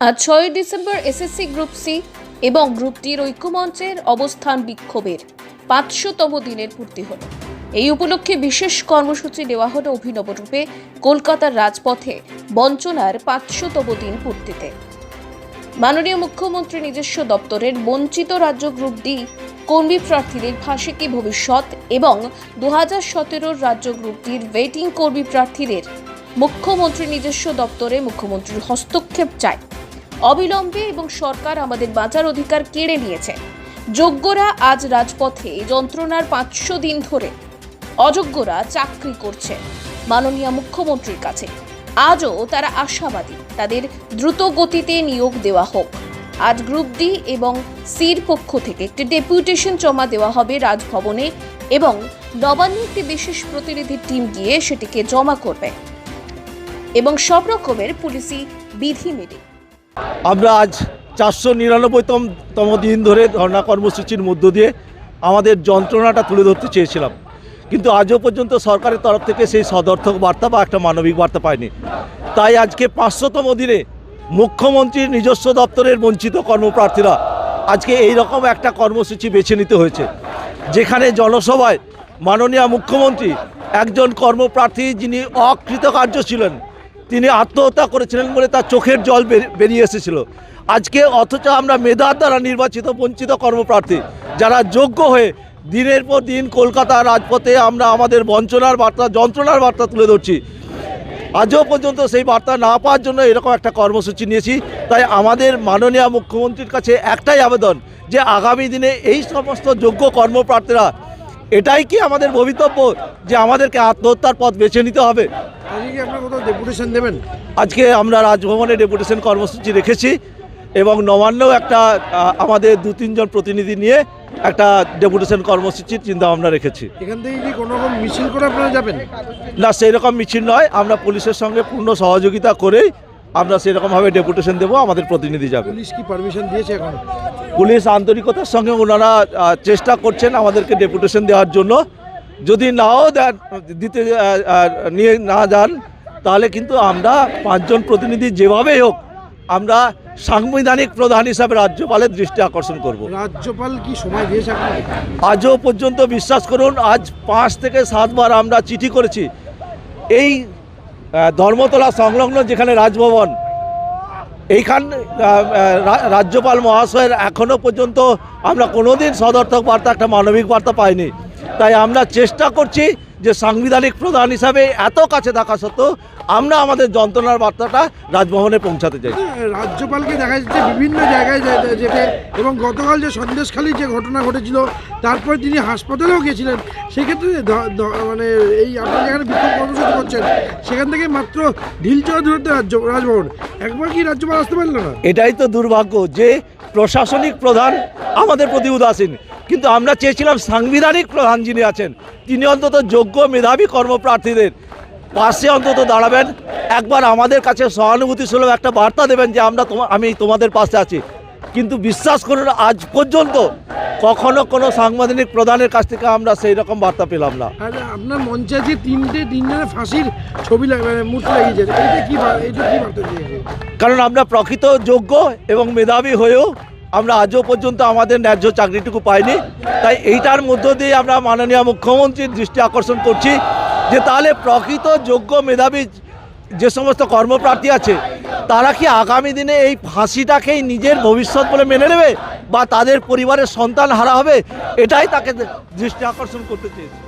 আজ ছয়ই December SSC group C এবং গ্রুপ ডির ঐক্যমঞ্চের অবস্থান বিক্ষোভের পাঁচশোতম দিনের পূর্তি হল। এই উপলক্ষে বিশেষ কর্মসূচি নেওয়া হলো অভিনব রূপে। কলকাতার রাজপথে বঞ্চনার পাঁচশোতম দিন পূর্তিতে। মাননীয় মুখ্যমন্ত্রী নিজস্ব দপ্তরের বঞ্চিত রাজ্য গ্রুপ ডি কর্মী প্রার্থীদের ফাঁসি কি ভবিষ্যৎ এবং দু হাজার সতেরোর রাজ্য গ্রুপ ডির ওয়েটিং কর্মী প্রার্থীদের মুখ্যমন্ত্রী নিজস্ব দপ্তরে মুখ্যমন্ত্রীর হস্তক্ষেপ চায়। অবিলম্বে এবং সরকার আমাদের বাঁচার অধিকার কেড়ে নিয়েছে। যোগ্যরা আজ রাজপথে যন্ত্রণার পাঁচশো দিন ধরে অযোগ্যরা চাকরি করছে, মাননীয় মুখ্যমন্ত্রীর কাছে। আজও তারা আশাবাদী। তাদের দ্রুত গতিতে নিয়োগ দেওয়া হোক। আজ গ্রুপ ডি এবং সির পক্ষ থেকে একটি ডেপুটেশন জমা দেওয়া হবে রাজভবনে এবং নবান্নে একটি বিশেষ প্রতিনিধি টিম গিয়ে সেটিকে জমা করবে। এবং সব রকমের পুলিশি বিধি মেনে। আমরা আজ চারশো নিরানব্বইতম তম দিন ধরে ধর্ণা কর্মসূচির মধ্য দিয়ে আমাদের যন্ত্রণাটা তুলে ধরতে চেয়েছিলাম। কিন্তু আজও পর্যন্ত সরকারের তরফ থেকে সেই সদর্থক বার্তা বা একটা মানবিক বার্তা পায়নি। তাই আজকে পাঁচশোতম দিনে মুখ্যমন্ত্রীর নিজস্ব দপ্তরের বঞ্চিত কর্মপ্রার্থীরা আজকে এই রকম একটা কর্মসূচি বেছে নিতে হয়েছে, যেখানে জনসভায় মাননীয় মুখ্যমন্ত্রী একজন কর্মপ্রার্থী যিনি অকৃতকার্য ছিলেন, তিনি আত্মহত্যা করেছিলেন বলে তার চোখের জল বের- বেরিয়ে এসেছিল। আজকে অথচ আমরা মেধার দ্বারা নির্বাচিত, বঞ্চিত কর্মপ্রার্থী যারা যোগ্য হয়ে দিনের পর দিন কলকাতা রাজপথে আমরা আমাদের বঞ্চনার বার্তা যন্ত্রণার বার্তা তুলে ধরছি। আজও পর্যন্ত সেই বার্তা না পাওয়ার জন্য এরকম একটা কর্মসূচি নিয়েছি। তাই আমাদের মাননীয় মুখ্যমন্ত্রীর কাছে একটাই আবেদন যে আগামী দিনে এই সমস্ত যোগ্য কর্মপ্রার্থীরা এটাই কি আমাদের ভবিতব্য যে আমাদেরকে আত্মহত্যার পথ বেছে নিতে হবে? ডেপুটেশন দেবেন? আজকে আমরা রাজভবনে ডেপুটেশন কর্মসূচি রেখেছি এবং নবান্নেও একটা আমাদের দু তিনজন প্রতিনিধি নিয়ে একটা ডেপুটেশন কর্মসূচির চিন্তা ভাবনা রেখেছি। এখান থেকে কি কোনো রকম মিছিল করে আপনারা যাবেন? না সেই রকম মিছিল নয়। আমরা পুলিশের সঙ্গে পূর্ণ সহযোগিতা করেই আমরা সেরকমভাবে ডেপুটেশন দেবো আমাদের প্রতিনিধি যাবে। পুলিশ কি পারমিশন দিয়েছে এখন? পুলিশ আন্তরিকতার সঙ্গে ওনারা চেষ্টা করছেন আমাদেরকে ডেপুটেশন দেওয়ার জন্য। যদি নাও দেন দিতে নিয়ে না যান তাহলে কিন্তু আমরা পাঁচজন প্রতিনিধি যেভাবেই হোক আমরা সাংবিধানিক প্রধান হিসাবে রাজ্যপালের দৃষ্টি আকর্ষণ করব। রাজ্যপাল কি সময় দিয়েছে আজও পর্যন্ত বিশ্বাস করুন আজ পাঁচ থেকে সাতবার আমরা চিঠি করেছি। এই ধর্মতলা সংলগ্ন যেখানে রাজভবন এইখান রাজ্যপাল মহাশয়ের এখনও পর্যন্ত আমরা কোনোদিন সদর্থক বার্তা একটা মানবিক বার্তা পাইনি। তাই আমরা চেষ্টা করছি যে সাংবিধানিক প্রধান হিসাবে এত কাছে থাকা সত্ত্বেও আমরা আমাদের যন্ত্রণার বার্তাটা রাজভবনে পৌঁছাতে চাই। রাজ্যপালকে দেখা যাচ্ছে বিভিন্ন জায়গায় যেতে এবং গতকাল যে সন্দেশখালী যে ঘটনা ঘটেছিল তারপরে তিনি হাসপাতালেও গিয়েছিলেন। সেক্ষেত্রে মানে এই আপনি যেখানে বিক্ষোভ কর্মসূচি করছেন সেখান থেকে মাত্র ঢিলচড়া দূরত্বে রাজ্য রাজভবন। একবার কি রাজ্যপাল আসতে পারল না? এটাই তো দুর্ভাগ্য যে প্রশাসনিক প্রধান আমাদের প্রতি উদাসীন। কিন্তু আমরা চেয়েছিলাম সাংবিধানিক প্রধান যিনি আছেন তিনি অন্তত যোগ্য মেধাবী কর্মপ্রার্থীদের পাশে অন্তত দাঁড়াবেন। একবার আমাদের কাছে সহানুভূতি সুলভ একটা বার্তা দেবেন যে আমরা তোমা আমি তোমাদের পাশে আছি। কিন্তু বিশ্বাস করুন আজ পর্যন্ত কখনো কোনো সাংবিধানিক প্রধানের কাছ থেকে আমরা সেই রকম বার্তা পেলাম না। আপনার মঞ্চে যে তিনটে তিনজনের ফাঁসির ছবি মানে মূর্তি লাগিয়েছে কারণ আমরা প্রকৃত যোগ্য এবং মেধাবী হয়েও আমরা আজও পর্যন্ত আমাদের ন্যায্য চাকরিটুকু পাইনি। তাই এইটার মধ্য দিয়ে আমরা মাননীয় মুখ্যমন্ত্রীর দৃষ্টি আকর্ষণ করছি যে তাহলে প্রকৃত যোগ্য মেধাবী যে সমস্ত কর্মপ্রার্থী আছে, তারা কি আগামী দিনে এই ফাঁসিটাকেই নিজের ভবিষ্যৎ বলে মেনে নেবে বা তাদের পরিবারের সন্তান হারা হবে? এটাই তাকে দৃষ্টি আকর্ষণ করতে চেয়েছি।